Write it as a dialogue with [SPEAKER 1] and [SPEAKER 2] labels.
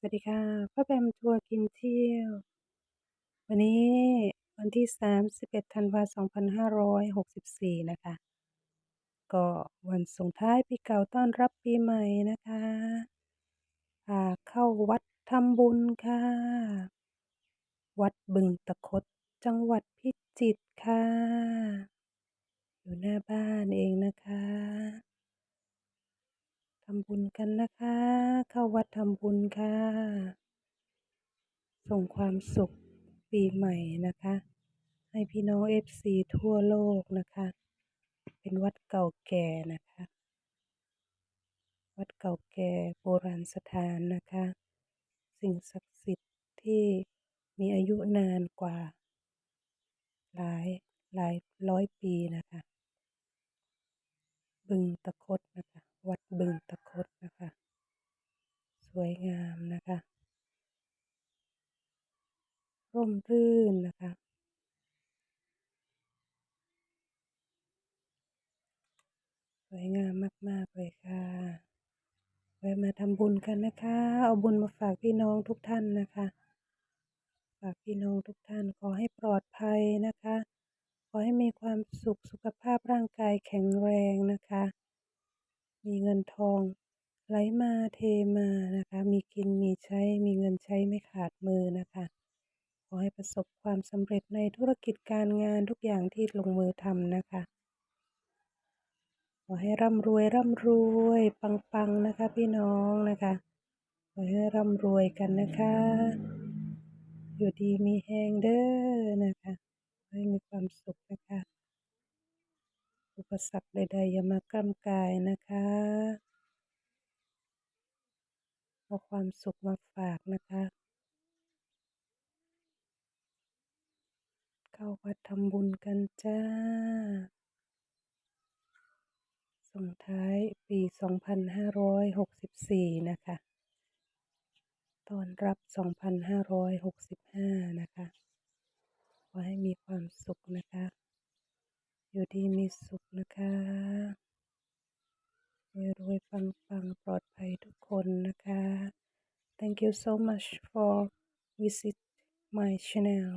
[SPEAKER 1] สวัสดีค่ะป้าแบมทัวร์กินเที่ยว วันนี้วันที่ 31 ธันวาคม 2564 นะคะ ก็วันส่งท้ายปีเก่าต้อนรับปีใหม่นะคะพาเข้าวัดทำบุญค่ะ วัดบึงตะคดจังหวัดพิจิตรค่ะ อยู่หน้าบ้านเองนะคะทำ บุญกันนะคะ เข้าวัดทำบุญค่ะ ส่งความสุขปีใหม่นะคะ ให้พี่น้องเอฟซีทั่วโลกนะคะ เป็นวัดเก่าแก่นะคะ วัดเก่าแก่โบราณสถานนะคะ สิ่งศักดิ์สิทธิ์ที่มีอายุนานกว่า หลายหลายร้อยปีนะคะ บึงตะคดนะคะ วัดบึงตะคดนะคะ สวยงามนะคะ ร่มรื่นนะคะ สวยงามมาก ๆ เลยค่ะแวะมาทำบุญกันนะคะ เอาบุญมาฝากพี่น้องทุกท่านนะคะ ฝากพี่น้องทุกท่านขอให้ปลอดภัยนะคะ ขอให้มีความสุขสุขภาพร่างกายแข็งแรงนะคะ มีเงินทอง ไหลมาเทมานะคะ มีกินมีใช้ มีเงินใช้ไม่ขาดมือนะคะ ขอให้ประสบความสำเร็จในธุรกิจการงานทุกอย่างที่ลงมือทำนะคะ ขอให้ร่ำรวยร่ำรวยปังๆนะคะพี่น้องนะคะ ขอให้ร่ำรวยกันนะคะ อยู่ดีมีแหงเด้อนะคะ ให้มีความสุขนะคะ อุปสรรคใดๆอย่ามากล้ำกายนะคะเอาความสุขมาฝากนะคะ เข้าวัดทำบุญกันจ้า ส่งท้ายปี 2564 นะคะตอนรับ 2565 นะคะ ขอให้มีความสุขนะคะ อยู่ดีมีสุขนะคะรวยๆปังปังปลอดภัยทุกคนนะคะ Thank you so much for visit my channel